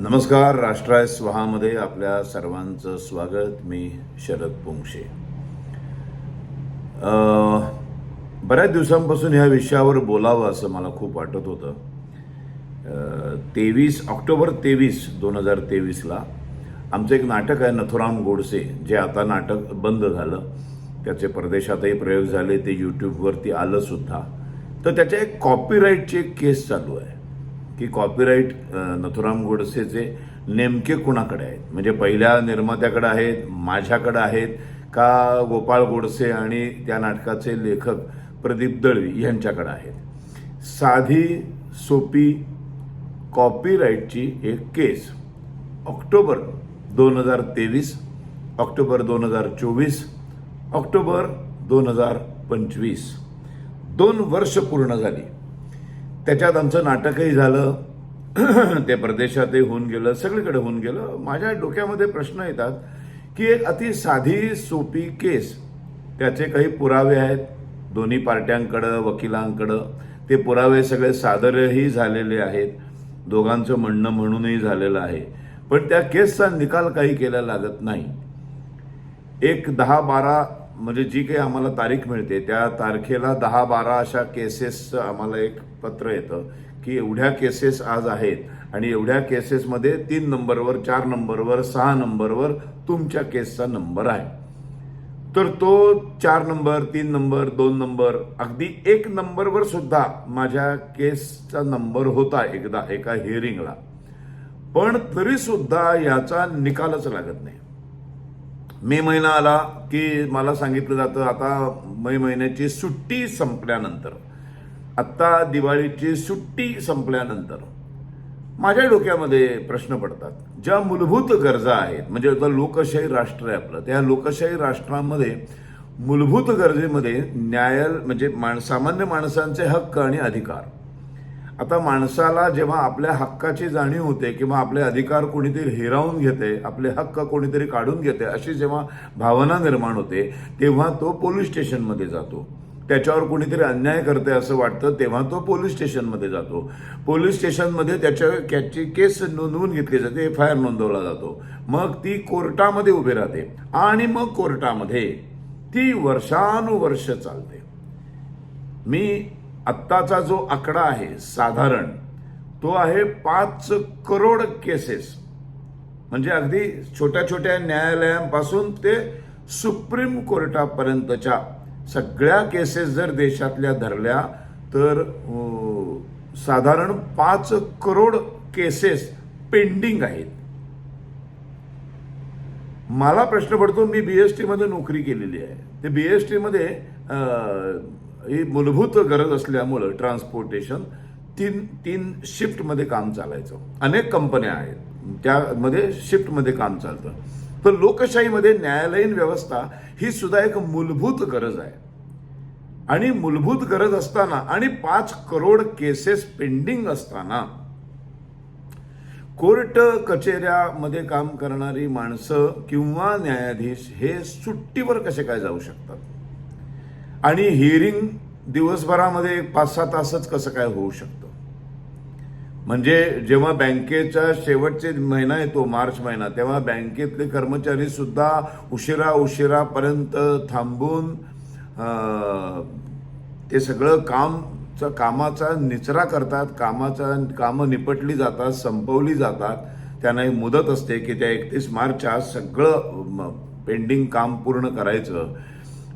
नमस्कार राष्ट्राय स्वहामध्ये आपल्या सर्वांचं स्वागत. मी शरद पोंक्षे बऱ्याच दिवसांपासून ह्या विषयावर बोलावं असं मला खूप वाटत होतं. तेवीस ऑक्टोबर तेवीस दोन हजार तेवीसला आमचं एक नाटक आहे नथुराम गोडसे जे आता नाटक बंद झालं. त्याचे परदेशातही प्रयोग झाले ते यूट्यूबवरती आलंसुद्धा तर त्याच्या एक कॉपीराईटची एक केस चालू आहे. की कॉपीराईट नथुराम गोडसेचे नेमके कुणाकडे आहेत? म्हणजे पहिल्या निर्मात्याकडे आहेत माझ्याकडे आहेत का गोपाळ गोडसे आणि त्या नाटकाचे लेखक प्रदीप दळवी यांच्याकडे आहेत? साधी सोपी कॉपीराईटची एक केस. ऑक्टोबर दोन हजार तेवीस ऑक्टोबर दोन हजार चोवीस ऑक्टोबर दोन हजार पंचवीस. दोन वर्ष पूर्ण झाली. त्याच्यात आमचं नाटकही झालं. ते प्रदेशातही होऊन गेलं सगळीकडे होऊन गेलं. माझ्या डोक्यामध्ये प्रश्न येतात की एक अति साधी सोपी केस त्याचे काही पुरावे आहेत? दोन्ही पार्ट्यांकडं वकिलांकडं. ते पुरावे सगळे सादरही झालेले आहेत. दोघांचं म्हणणं म्हणूनही झालेलं आहे. पण त्या केसचा निकाल काही केला लागत नाही. एक दहा बारा म्हणजे जी काही आम्हाला तारीख मिळते त्या तारखेला दहा बारा अशा केसेसचं आम्हाला एक पत्र येतं की एवढ्या केसेस आज आहेत आणि एवढ्या केसेसमध्ये तीन नंबरवर चार नंबरवर सहा नंबरवर तुमच्या केसचा नंबर आहे. तर तो चार नंबर तीन नंबर दोन नंबर अगदी एक नंबरवर सुद्धा माझ्या केसचा नंबर होता एकदा एका हिअरिंगला पण तरी सुद्धा याचा निकालच लागत नाही. मे महिना आला की मला सांगितलं जातं आता मे महिन्याची सुट्टी संपल्यानंतर. आत्ता दिवाळीची सुट्टी संपल्यानंतर माझ्या डोक्यामध्ये प्रश्न पडतात. ज्या मूलभूत गरजा आहेत म्हणजे आता लोकशाही राष्ट्र आहे आपलं त्या लोकशाही राष्ट्रामध्ये मूलभूत गरजेमध्ये न्याय म्हणजे माण सामान्य माणसांचे हक्क आणि अधिकार. आता माणसाला जेव्हा आपल्या हक्काची जाणीव होते किंवा आपले अधिकार कोणीतरी हिरावून घेते आपले हक्क कोणीतरी काढून घेते अशी जेव्हा भावना निर्माण होते तेव्हा तो पोलीस स्टेशनमध्ये जातो. त्याच्यावर कुणीतरी अन्याय करते असं वाटतं तेव्हा तो पोलीस स्टेशनमध्ये जातो. पोलीस स्टेशनमध्ये त्याच्या त्याची केस नोंदवून घेतली जाते एफ आय आर नोंदवला जातो. मग ती कोर्टामध्ये उभी राहते आणि मग कोर्टामध्ये ती वर्षानुवर्ष चालते. मी आत्ताचा जो आकडा आहे साधारण तो आहे पाच करोड केसेस. म्हणजे अगदी छोट्या छोट्या न्यायालयांपासून ते सुप्रीम कोर्टापर्यंतच्या सगळ्या केसेस जर देशातल्या धरल्या तर साधारण पाच करोड केसेस पेंडिंग आहेत. मला प्रश्न पडतो मी बीएसटी मध्ये नोकरी केलेली आहे. ते बीएसटी मध्ये ही मूलभूत गरज असल्यामुळं ट्रान्सपोर्टेशन तीन तीन शिफ्टमध्ये काम चालायचं. अनेक कंपन्या आहेत. त्यामध्ये शिफ्टमध्ये काम चालतं. तर लोकशाहीमध्ये न्यायालयीन व्यवस्था ही सुद्धा एक मूलभूत गरज आहे. आणि मूलभूत गरज असताना आणि पाच करोड केसेस पेंडिंग असताना कोर्ट कचेऱ्यामध्ये काम करणारी माणसं किंवा न्यायाधीश हे सुट्टीवर कसे काय जाऊ शकतात? आणि हिअरिंग दिवसभरामध्ये पाच सहा तासच कसं काय होऊ शकतं? म्हणजे जेव्हा बँकेचा शेवटचे महिना येतो मार्च महिना तेव्हा बँकेतले कर्मचारी सुद्धा उशिरा उशिरापर्यंत थांबून ते सगळं काम कामाचा निचरा करतात कामाचा कामं निपटली जातात संपवली जातात. त्यांना एक मुदत असते की त्या एकतीस मार्चच्या सगळं पेंडिंग काम पूर्ण करायचं.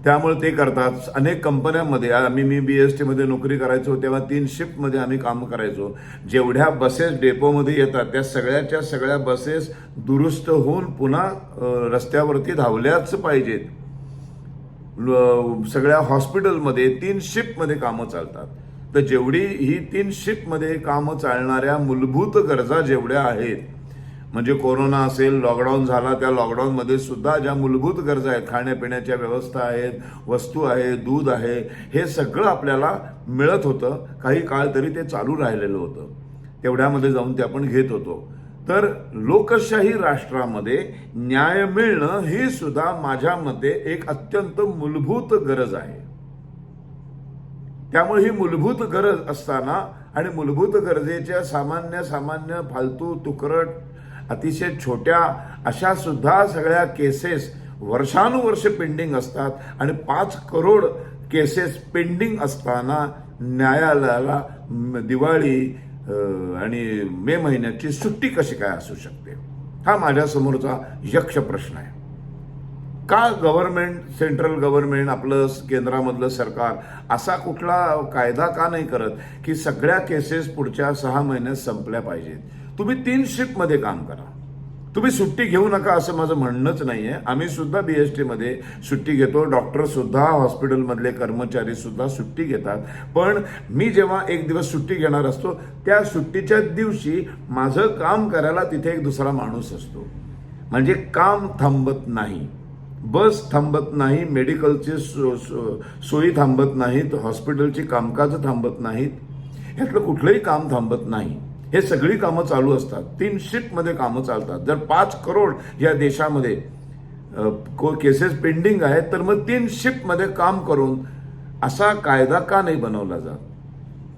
त्यामुळे ते करतात. अनेक कंपन्यांमध्ये आम्ही मी बी एस टीमध्ये नोकरी करायचो तेव्हा तीन शिफ्टमध्ये आम्ही काम करायचो. जेवढ्या बसेस डेपोमध्ये येतात त्या सगळ्याच्या सगळ्या बसेस दुरुस्त होऊन पुन्हा रस्त्यावरती धावल्याच पाहिजेत. सगळ्या हॉस्पिटलमध्ये तीन शिफ्टमध्ये कामं चालतात. तर जेवढी ही तीन शिफ्टमध्ये कामं चालणाऱ्या मूलभूत गरजा जेवढ्या आहेत म्हणजे कोरोना असेल लॉकडाऊन झाला त्या लॉकडाऊनमध्ये सुद्धा ज्या मूलभूत गरजा आहेत खाण्यापिण्याच्या व्यवस्था आहेत वस्तू आहे दूध आहे हे सगळं आपल्याला मिळत होतं. काही काळ तरी ते चालू राहिलेलं होतं. तेवढ्यामध्ये जाऊन ते आपण घेत होतो. तर लोकशाही राष्ट्रामध्ये न्याय मिळणं ही सुद्धा माझ्या मते एक अत्यंत मूलभूत गरज आहे. त्यामुळे ही मूलभूत गरज असताना आणि मूलभूत गरजेच्या सामान्य सामान्य फालतू तुकरट अतिशय छोट्या अशा सुद्धा सगळ्या केसेस वर्षानुवर्ष पेंडिंग असतात आणि पाच करोड केसेस पेंडिंग असताना न्यायालयाला दिवाळी आणि मे महिन्याची सुट्टी कशी काय असू शकते? हा माझ्यासमोरचा यक्ष प्रश्न आहे. का गव्हर्नमेंट सेंट्रल गव्हर्नमेंट आपलं केंद्रामधलं सरकार असा कुठला कायदा का नाही करत की सगळ्या केसेस पुढच्या सहा महिन्यात संपल्या पाहिजेत? तुम्ही तीन शिफ्टमध्ये काम करा. तुम्ही सुट्टी घेऊ नका असं माझं म्हणणंच नाही आहे आम्ही सुद्धा बी एस टीमध्ये सुट्टी घेतो. डॉक्टर सुद्धा हॉस्पिटलमधले कर्मचारी सुद्धा सुट्टी घेतात. पण मी जेव्हा एक दिवस सुट्टी घेणार असतो त्या सुट्टीच्या दिवशी माझं काम करायला तिथे एक दुसरा माणूस असतो. म्हणजे काम थांबत नाही. बस थांबत नाही मेडिकलची सो- सो- सोयी थांबत नाहीत हॉस्पिटलची कामकाज थांबत नाहीत. यातलं कुठलंही काम थांबत नाही. हे सगळी कामं चालू असतात. तीन शिफ्टमध्ये कामं चालतात. जर पाच करोड या देशामध्ये को- केसेस पेंडिंग आहेत तर मग तीन शिफ्टमध्ये काम करून असा कायदा का नाही बनवला जात?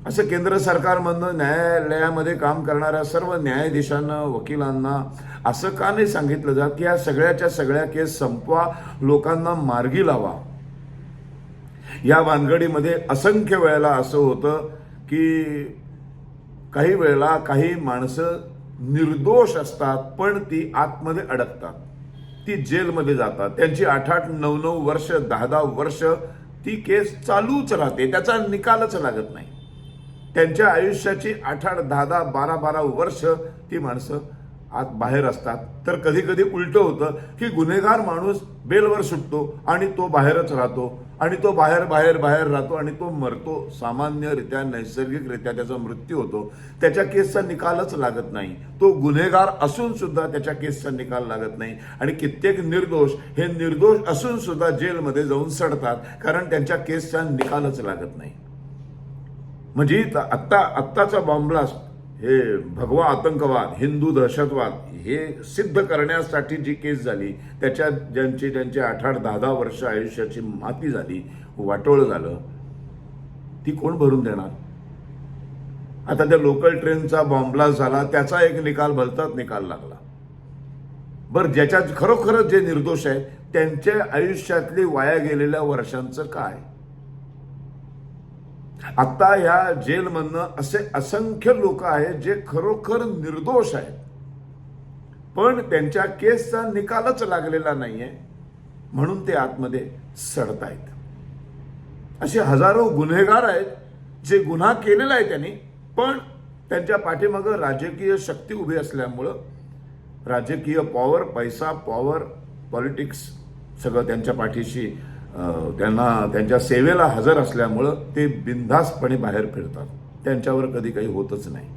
असं केंद्र सरकारमधनं न्यायालयामध्ये काम करणाऱ्या सर्व न्यायाधीशांना वकिलांना असं का नाही सांगितलं जात की या सगळ्याच्या सगळ्या केस संपवा लोकांना मार्गी लावा? या भानगडीमध्ये असंख्य वेळेला असं होतं की काही वेळेला काही माणसं निर्दोष असतात पण ती आतमध्ये अडकतात. ती जेलमध्ये जातात. त्यांची आठ आठ नऊ नऊ वर्ष दहा दहा वर्ष ती केस चालूच राहते. त्याचा निकालच लागत नाही. त्यांच्या आयुष्याची आठ आठ दहा दहा बारा बारा वर्ष ती माणसं आत बाहेर असतात. तर कधी कधी उलट होतं की गुन्हेगार माणूस बेलवर सुटतो आणि तो बाहेरच राहतो. आणि तो बाहेर बाहेर बाहेर राहतो आणि तो मरतो. सामान्यरित्या नैसर्गिकरित्या त्याचा मृत्यू होतो. त्याच्या केसचा निकालच लागत नाही. तो गुन्हेगार असून सुद्धा त्याच्या केसचा निकाल लागत नाही. आणि कित्येक निर्दोष हे निर्दोष असून सुद्धा जेलमध्ये जाऊन सडतात कारण त्यांच्या केसचा निकालच लागत नाही. म्हणजे आत्ता आत्ताचा बॉम्बलास्ट हे भगवा आतंकवाद हिंदू दहशतवाद हे सिद्ध करण्यासाठी जी केस झाली त्याच्यात ज्यांची ज्यांची आठ आठ दहा दहा वर्ष आयुष्याची माती झाली वाटोळ झालं ती कोण भरून देणार? आता त्या लोकल ट्रेनचा बॉम्बलास्ट झाला त्याचा एक निकाल भलताच निकाल लागला. बरं ज्याच्यात खरोखरच जे निर्दोष आहेत त्यांच्या आयुष्यातली वाया गेलेल्या वर्षांचं काय? आता या जेलमधनं असे असंख्य लोक आहेत जे खरोखर निर्दोष आहेत. पण त्यांच्या केसचा निकालच लागलेला नाहीये. म्हणून ते आतमध्ये सडतायत. असे हजारो गुन्हेगार आहेत जे गुन्हा केलेला आहे त्यांनी पण त्यांच्या पाठीमागं राजकीय शक्ती उभी असल्यामुळं राजकीय पॉवर पैसा पॉवर पॉलिटिक्स सगळं त्यांच्या पाठीशी त्यांना त्यांच्या सेवेला हजर असल्यामुळं ते बिनधास्तपणे बाहेर फिरतात. त्यांच्यावर कधी काही होतच नाही.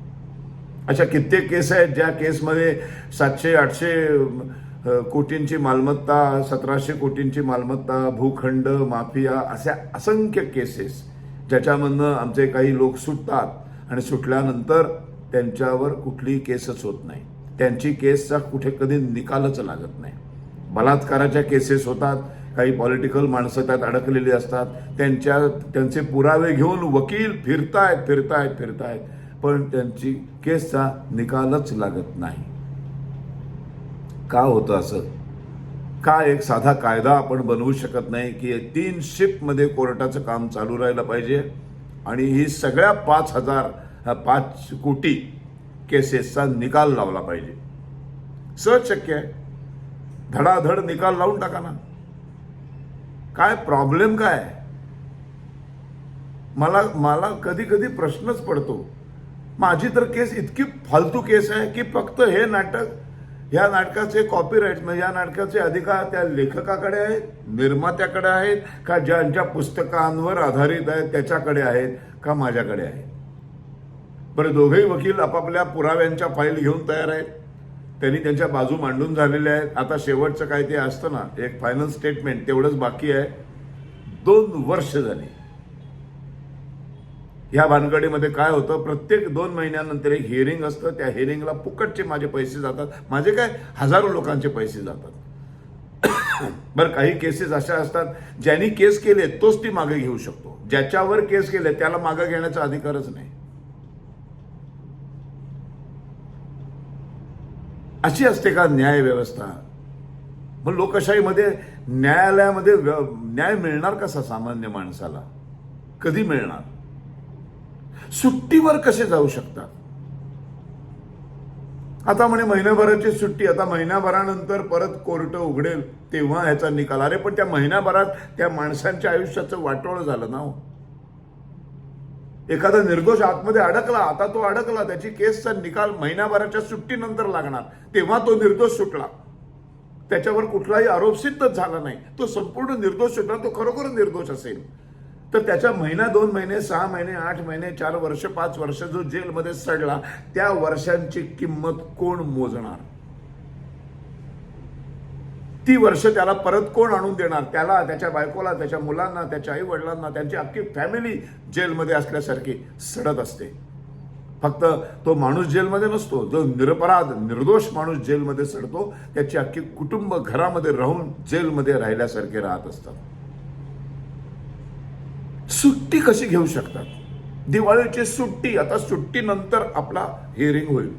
अशा कित्येक केस आहेत ज्या केसमध्ये सातशे आठशे कोटींची मालमत्ता सतराशे कोटींची मालमत्ता भूखंड माफिया अशा असंख्य केसेस ज्याच्यामधनं आमचे काही लोक सुटतात आणि सुटल्यानंतर त्यांच्यावर कुठलीही केसच होत नाही. त्यांची केसचा कुठे कधी निकालच लागत नाही. बलात्काराच्या केसेस होतात काही पॉलिटिकल माणसं त्यात अडकलेली असतात. त्यांच्या त्यांचे पुरावे घेऊन वकील फिरतायत फिरतायत फिरतायत. पण त्यांची केसचा निकालच लागत नाही. का होतं असं? का एक साधा कायदा आपण बनवू शकत नाही की तीन शिफ्टमध्ये कोर्टाचं काम चालू राहिलं पाहिजे? आणि ही सगळ्या पाच हजार पाच कोटी केसेसचा निकाल लावला पाहिजे. सहज शक्य आहे. धडाधड निकाल लावून टाका ना. काय प्रॉब्लेम काय? मला मला कधी कधी प्रश्नच पडतो. माझी तर केस इतकी फालतू केस आहे की फक्त हे नाटक या नाटकाचे कॉपीराईट म्हणजे या नाटकाचे अधिकार त्या लेखकाकडे आहेत निर्मात्याकडे आहेत का ज्यांच्या पुस्तकांवर आधारित आहेत त्याच्याकडे आहेत का माझ्याकडे आहेत? बरं दोघेही वकील आपापल्या पुराव्यांच्या फाईल घेऊन तयार आहेत. त्यांनी त्यांच्या बाजू मांडून झालेल्या आहेत. आता शेवटचं काय ते असतं ना एक फायनल स्टेटमेंट तेवढंच बाकी आहे. दोन वर्ष झाली. ह्या भानगडीमध्ये काय होतं प्रत्येक दोन महिन्यानंतर एक हिअरिंग असतं. त्या हिअरिंगला फुकटचे माझे पैसे जातात. माझे काय? हजारो लोकांचे पैसे जातात. बरं काही केसेस अशा असतात ज्यांनी केस केले तोच ती मागे घेऊ शकतो. ज्याच्यावर केस केले त्याला मागे घेण्याचा अधिकारच नाही. अशी असते का न्याय व्यवस्था मग लोकशाहीमध्ये न्यायालयामध्ये न्याय मिळणार कसा सामान्य माणसाला? कधी मिळणार? सुट्टीवर कसे जाऊ शकतात? आता म्हणे महिन्याभराची सुट्टी आता महिन्याभरानंतर परत कोर्ट उघडेल तेव्हा ह्याचा निकाल. अरे पण त्या महिन्याभरात त्या माणसांच्या आयुष्याचं वाटोळ झालं ना हो. एखादा निर्दोष आतमध्ये अडकला आता तो अडकला त्याची केसचा निकाल महिनाभराच्या सुट्टीनंतर लागणार. तेव्हा तो निर्दोष सुटला. त्याच्यावर कुठलाही आरोप सिद्धच झाला नाही. तो संपूर्ण निर्दोष सुटला तो खरोखर निर्दोष असेल. तर त्याच्या महिना दोन महिने सहा महिने आठ महिने चार वर्ष पाच वर्ष जो जेलमध्ये सडला त्या वर्षांची किंमत कोण मोजणार? ती वर्ष त्याला परत कोण आणून देणार? त्याला त्याच्या बायकोला त्याच्या मुलांना त्याच्या आई वडिलांना त्यांची अख्खी फॅमिली जेलमध्ये असल्यासारखी सडत असते. फक्त तो माणूस जेलमध्ये नसतो जो निरपराध निर्दोष माणूस जेलमध्ये सडतो त्याची अख्खी कुटुंब घरामध्ये राहून जेलमध्ये राहिल्यासारखे राहत असतात. सुट्टी कशी घेऊ शकतात? दिवाळीची सुट्टी आता सुट्टीनंतर आपला हिअरिंग होईल.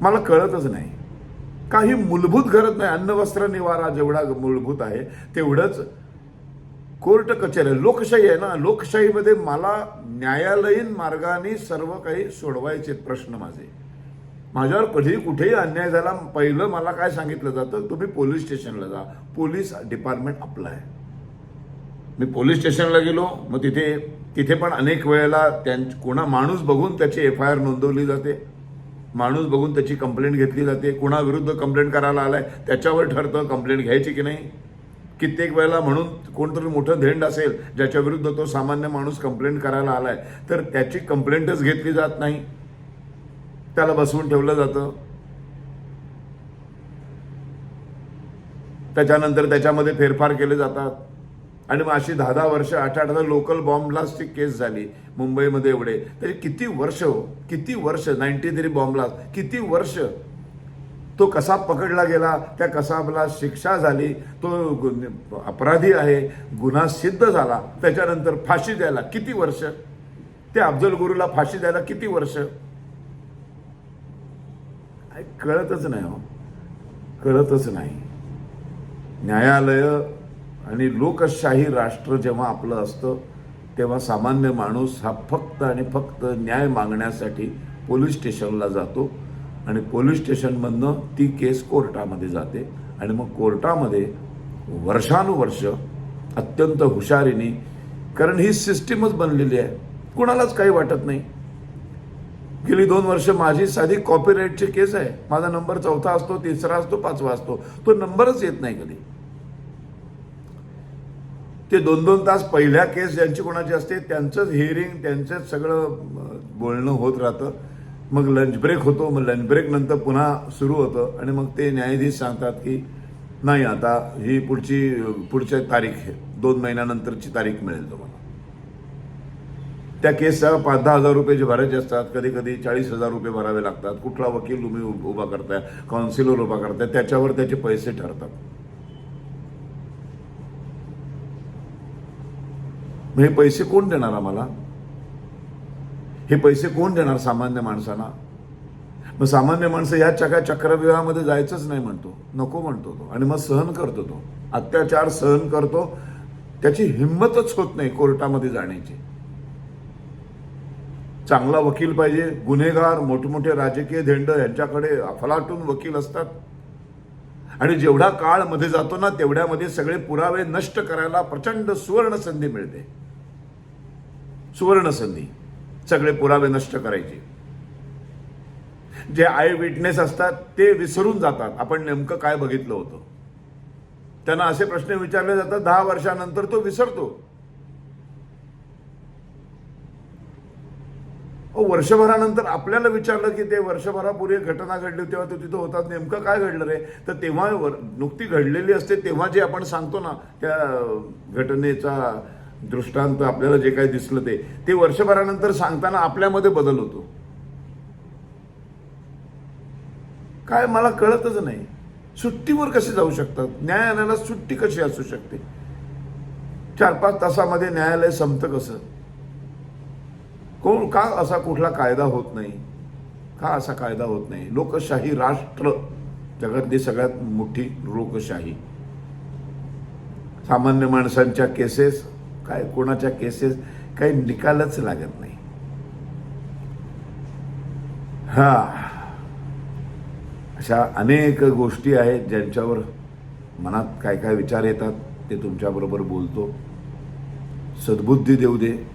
मला कळतच नाही. काही मूलभूत गरज नाही. अन्न वस्त्र निवारा जेवढा मूलभूत आहे तेवढंच कोर्ट कचेरी लोकशाही आहे ना? लोकशाहीमध्ये मला न्यायालयीन मार्गाने सर्व काही सोडवायचे प्रश्न माझे. माझ्यावर कधी कुठेही अन्याय झाला पहिलं मला काय सांगितलं जातं? तुम्ही पोलीस स्टेशनला जा. पोलीस डिपार्टमेंट आपलं आहे. मी पोलीस स्टेशनला गेलो मग तिथे तिथे पण अनेक वेळेला त्यां कोणा माणूस बघून त्याची एफ आय आर नोंदवली जाते. माणूस बघून त्याची कंप्लेंट घेतली जाते. कुणाविरुद्ध कंप्लेंट करायला आलाय त्याच्यावर ठरतं कंप्लेंट घ्यायची की नाही? कित्येक वेळेला म्हणून कोणतरी मोठं धेंड असेल ज्याच्या विरुद्ध तो सामान्य माणूस कंप्लेंट करायला आलाय तर त्याची कंप्लेंटच घेतली जात नाही. त्याला बसवून ठेवलं जातं. त्याच्यानंतर त्याच्यामध्ये फेरफार केले जातात. आणि मग अशी दहा दहा वर्ष आठ आठ लोकल बॉम्ब ब्लास्टची केस झाली. मुंबईमध्ये एवढे. तरी किती वर्ष हो? किती वर्ष? नाईन्टी थ्री बॉम्ब ब्लास्ट किती वर्ष? तो कसा पकडला गेला? त्या कसाबला शिक्षा झाली? तो अपराधी आहे गुन्हा सिद्ध झाला. त्याच्यानंतर फाशी द्यायला किती वर्ष? त्या अफजल गुरुला फाशी द्यायला किती वर्ष? कळतच नाही हो. कळतच नाही. न्यायालय आणि लोकशाही राष्ट्र जेव्हा आपलं असतं तेव्हा सामान्य माणूस हा फक्त आणि फक्त न्याय मागण्यासाठी पोलीस स्टेशनला जातो. आणि पोलीस स्टेशनमधनं ती केस कोर्टामध्ये जाते. आणि मग कोर्टामध्ये वर्षानुवर्ष अत्यंत हुशारीने कारण ही सिस्टीमच बनलेली आहे. कुणालाच काही वाटत नाही. गेली दोन वर्ष माझी साधी कॉपीराईटची केस आहे. माझा नंबर चौथा असतो तिसरा असतो पाचवा असतो. तो नंबरच येत नाही कधी. ते दोन दोन तास पहिल्या केस ज्यांची कोणाची असते त्यांचंच हिअरिंग त्यांचंच सगळं बोलणं होत राहतं. मग लंच ब्रेक होतो मग लंच ब्रेक नंतर पुन्हा सुरू होतं आणि मग ते न्यायाधीश सांगतात की नाही आता ही पुढची पुढच्या तारीख आहे. दोन महिन्यानंतरची तारीख मिळेल तुम्हाला. त्या केसचा पाच दहा हजार रुपये जे भरायचे असतात कधी कधी चाळीस हजार रुपये भरावे लागतात. कुठला वकील तुम्ही उभा करताय काउन्सिलर उभा करताय त्याच्यावर त्याचे पैसे ठरतात. मग हे पैसे कोण देणार आम्हाला? हे पैसे कोण देणार सामान्य माणसांना? मग सामान्य माणसं या चका चक्रव्यूहामध्ये जायचंच नाही म्हणतो. नको म्हणतो तो. आणि मग सहन करतो तो. अत्याचार सहन करतो. त्याची हिंमतच होत नाही कोर्टामध्ये जाण्याची. चांगला वकील पाहिजे. गुन्हेगार मोठमोठे राजकीय धेंड यांच्याकडे अफलाटून वकील असतात. आणि जेवढा काळमध्ये जातो ना तेवढ्यामध्ये सगळे पुरावे नष्ट करायला प्रचंड सुवर्ण संधी मिळते. सुवर्णसंधी. सगळे पुरावे नष्ट करायचे. जे आय विटनेस असतात ते विसरून जातात. आपण नेमकं काय बघितलं होतं? त्यांना असे प्रश्न विचारले जातात दहा वर्षानंतर तो विसरतो. अहो, वर्षभरानंतर आपल्याला विचारलं की ते वर्षभरापूर्वी घटना घडली तेव्हा तो तिथं होतात नेमकं काय घडलं रे? तर तेव्हा नुकती घडलेली असते तेव्हा जे आपण सांगतो ना त्या घटनेचा दृष्टांत आपल्याला जे काही दिसलं ते. ते वर्षभरानंतर सांगताना आपल्यामध्ये बदल होतो. काय मला कळतच नाही. सुट्टीवर कसे जाऊ शकतात? न्यायालयाला सुट्टी कशी असू शकते? चार पाच तासामध्ये न्यायालय संपतं कसं? कोण का असा कुठला कायदा होत नाही? का असा कायदा होत नाही? लोकशाही राष्ट्र जगातली सगळ्यात मोठी लोकशाही. सामान्य माणसांच्या केसेस काय कोणाच्या केसेस काही निकालच लागत नाही. हा. अशा अनेक गोष्टी आहेत ज्यांच्यावर मनात काय काय विचार येतात ते तुमच्याबरोबर बोलतो. सद्बुद्धी देऊ दे.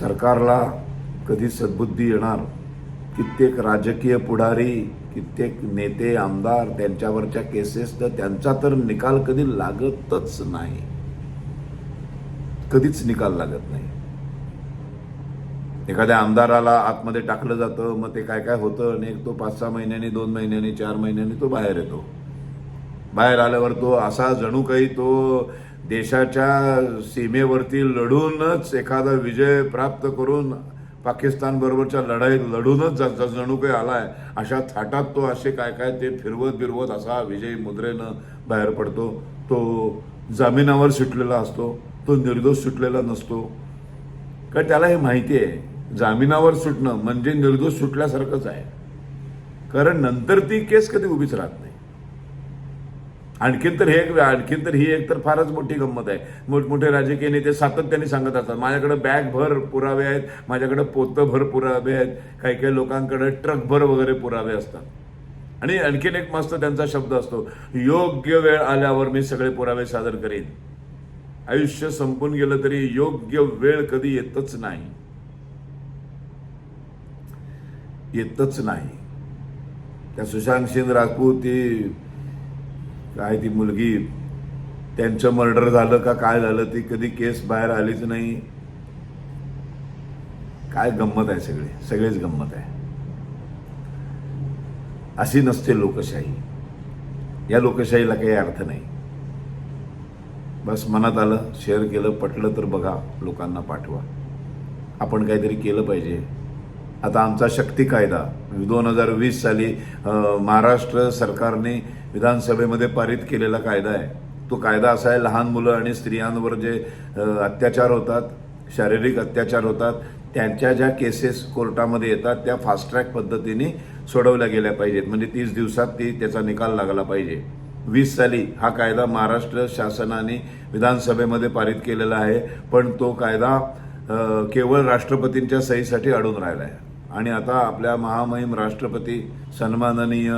सरकारला कधी सद्बुद्धी येणार? कित्येक राजकीय पुढारी कित्येक नेते आमदार त्यांच्यावरच्या केसेस तर त्यांचा तर निकाल कधी लागतच नाही. कधीच निकाल लागत नाही. एखाद्या आमदाराला आतमध्ये टाकलं जातं मग ते काय काय होतं आणि एक तो पाच सहा महिन्यांनी दोन महिन्यांनी चार महिन्यांनी तो बाहेर येतो. बाहेर आल्यावर तो असा जणू काही तो देशाच्या सीमेवरती लढूनच एखादा विजय प्राप्त करून पाकिस्तान बरोबरच्या लढाईत लढूनच ज- जणू काही आलाय अशा थाटात तो असे काय काय ते फिरवत बिरवत असा विजयी मुद्रेनं बाहेर पडतो. तो जामिनावर सुटलेला असतो. तो निर्दोष सुटलेला नसतो. कारण त्याला हे माहिती आहे? जामिनावर सुटणं म्हणजे निर्दोष सुटल्यासारखंच आहे. कारण नंतर ती केस कधी उभीच राहत नाही. आणखीन तर हे एक आणखीन तर ही एक तर फारच मोठी गंमत आहे. मोठमोठे राजकीय नेते सातत्याने सांगत असतात माझ्याकडे बॅग भर पुरावे आहेत माझ्याकडे पोतं भर पुरावे आहेत काही काही लोकांकडे ट्रक भर वगैरे पुरावे असतात. आणि आणखीन एक मस्त त्यांचा शब्द असतो योग्य वेळ आल्यावर मी सगळे पुरावे सादर करीन. आयुष्य संपून गेलं तरी योग्य वेळ कधी येतच नाही. येतच नाही. त्या सुशांत सिंग राजपूत ती काय ती मुलगी त्यांचं मर्डर झालं का काय झालं ती कधी केस बाहेर आलीच नाही. काय गंमत आहे सगळे सगळेच गंमत आहे. अशी नसते लोकशाही. या लोकशाहीला काही अर्थ नाही. बस मनात आलं शेअर केलं पटलं तर बघा लोकांना पाठवा. आपण काहीतरी केलं पाहिजे. आता आमचा शक्ती कायदा दोन हजार वीस साली महाराष्ट्र सरकारने विधानसभेमध्ये पारित केलेला कायदा आहे. तो कायदा असा आहे लहान मुलं आणि स्त्रियांवर जे अत्याचार होतात शारीरिक अत्याचार होतात त्यांच्या ज्या केसेस कोर्टामध्ये येतात त्या फास्ट ट्रॅक पद्धतीने सोडवल्या गेल्या पाहिजेत. म्हणजे तीस दिवसात ती त्याचा निकाल लागला पाहिजे. वीस साली हा कायदा महाराष्ट्र शासनाने विधानसभेमध्ये पारित केलेला आहे. पण तो कायदा केवळ राष्ट्रपतींच्या सहीसाठी अडून राहिला आहे. आणि आता आपल्या महामहिम राष्ट्रपती सन्माननीय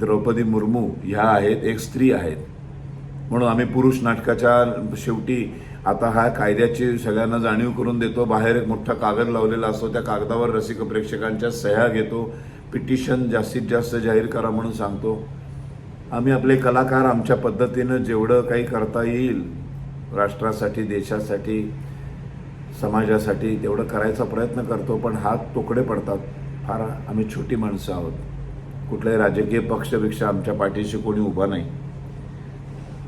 द्रौपदी मुर्मू ह्या आहेत एक स्त्री आहेत. म्हणून आम्ही पुरुष नाटकाच्या शेवटी आता हा कायद्याची सगळ्यांना जाणीव करून देतो. बाहेर एक मोठा कागद लावलेला असतो. त्या कागदावर रसिक प्रेक्षकांच्या सह्या घेतो. पिटिशन जास्तीत जास्त जाहीर करा म्हणून सांगतो. आम्ही आपले कलाकार आमच्या पद्धतीनं जेवढं काही करता येईल राष्ट्रासाठी देशासाठी समाजासाठी तेवढं करायचा प्रयत्न करतो पण हात तोकडे पडतात. फार आम्ही छोटी माणसं आहोत. कुठल्याही राजकीय पक्षपेक्षा आमच्या पाठीशी कोणी उभा नाही.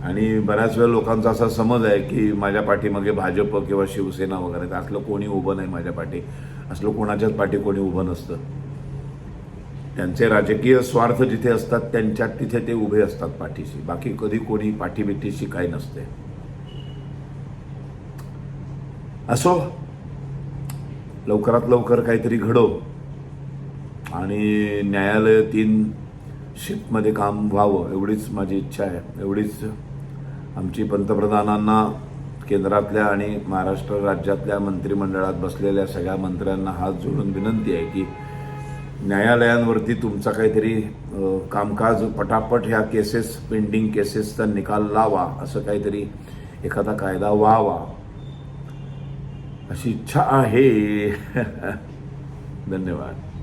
आणि बऱ्याच वेळा लोकांचा असा समज आहे की माझ्या पाठीमागे भाजप किंवा शिवसेना वगैरे असलं कोणी उभं नाही माझ्या पाठी. असलं कोणाच्याच पाठी कोणी उभं नसतं. त्यांचे राजकीय स्वार्थ जिथे असतात त्यांच्यात तिथे ते उभे असतात पाठीशी. बाकी कधी कोणी पाठीबिठीशी काही नसते. असो लवकरात लवकर काहीतरी घडो आणि न्यायालय तीन शिफ्टमध्ये काम व्हावं एवढीच माझी इच्छा आहे. एवढीच आमची पंतप्रधानांना केंद्रातल्या आणि महाराष्ट्र राज्यातल्या मंत्रिमंडळात बसलेल्या सगळ्या मंत्र्यांना हात जोडून विनंती आहे की न्यायालयांवरती तुमचा काहीतरी कामकाज पटापट ह्या केसेस पेंडिंग केसेसचा निकाल लावा असं काहीतरी एखादा कायदा व्हावा. अशी इच्छा आहे. धन्यवाद.